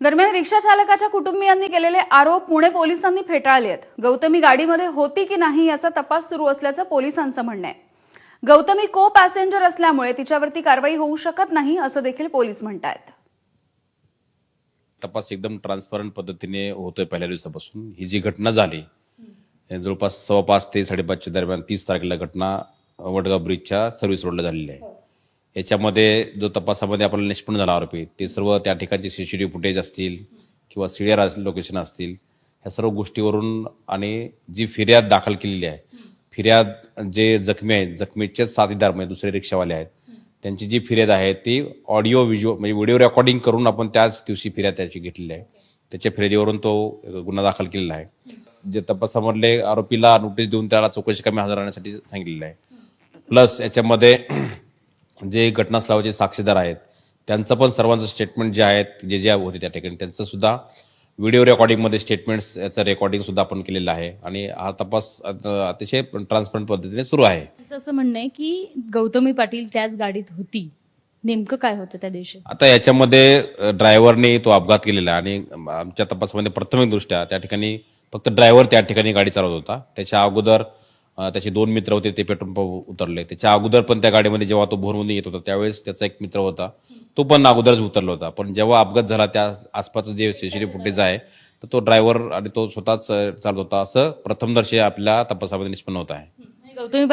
दरम्यान रिक्षा चालकाच्या कुटुंबियांनी केलेले आरोप पुणे पोलिसांनी फेटाळले आहेत गौतमी गाडीमध्ये होती की नाही याचा तपास सुरू असल्याचं पोलिसांचं म्हणणं आहे. गौतमी को पॅसेंजर असल्यामुळे तिच्यावरती कारवाई होऊ शकत नाही असं देखील पोलीस म्हणतायत. तपास एकदम ट्रान्सपरंट पद्धतीने होतोय पहिल्या दिवसापासून. ही जी घटना झाली हे जवळपास सव्वा पाच ते साडेपाचच्या दरम्यान तीस तारखेला घटना वडगाव ब्रिजच्या सर्व्हिस रोडला झालेली आहे. याच्यामध्ये जो तपासामध्ये आपल्याला निष्पन्न झाला आरोपी ते सर्व त्या ठिकाणचे सीसीटीव्ही फुटेज असतील किंवा सिडिआर लोकेशन असतील ह्या सर्व गोष्टीवरून आणि जी फिर्याद दाखल केलेली आहे फिर्याद जे जखमी आहेत जखमीचेच साथीदार म्हणजे दुसरे रिक्षावाले आहेत त्यांची जी फिर्याद आहे ती ऑडिओ व्हिज्युअल म्हणजे व्हिडिओ रेकॉर्डिंग करून आपण त्याच दिवशी फिर्याद त्याची घेतलेली आहे. त्याच्या फिर्यादीवरून तो गुन्हा दाखल केलेला आहे. जे तपासामधले आरोपीला नोटीस देऊन त्याला चौकशी कमी हजर राहण्यासाठी सांगितलेलं आहे. प्लस याच्यामध्ये जे घटनास्थळाचे साक्षीदार आहेत त्यांचं पण सर्वांचं स्टेटमेंट जे आहेत जे जे होते त्या ठिकाणी त्यांचं सुद्धा व्हिडिओ रेकॉर्डिंगमध्ये स्टेटमेंट्स याचं रेकॉर्डिंग सुद्धा आपण केलेलं आहे. आणि हा तपास अतिशय ट्रान्सपरंट पद्धतीने सुरू आहे. असं म्हणणं आहे की गौतमी पाटील त्याच गाडीत होती. नेमकं काय होतं त्या दिवशी? आता याच्यामध्ये ड्रायव्हरने तो अपघात केलेला आहे. आणि आमच्या तपासामध्ये प्राथमिकदृष्ट्या त्या ठिकाणी फक्त ड्रायव्हर त्या ठिकाणी गाडी चालवत होता. त्याच्या अगोदर त्याचे दोन मित्र होते ते पेट्रोल पंप उतरले. त्याच्या अगोदर पण त्या गाडीमध्ये जेव्हा तो भोरमधून येत होता त्यावेळेस त्याचा एक मित्र होता. तो पण अगोदरच उतरला होता. पण जेव्हा अपघात झाला त्या आसपासचं जे सीसीटीव्ही फुटेज आहे तर तो ड्रायव्हर आणि तो स्वतःच चालत होता. असं प्रथमदर्शी आपल्या तपासामध्ये निष्पन्न होत आहे. गौतमी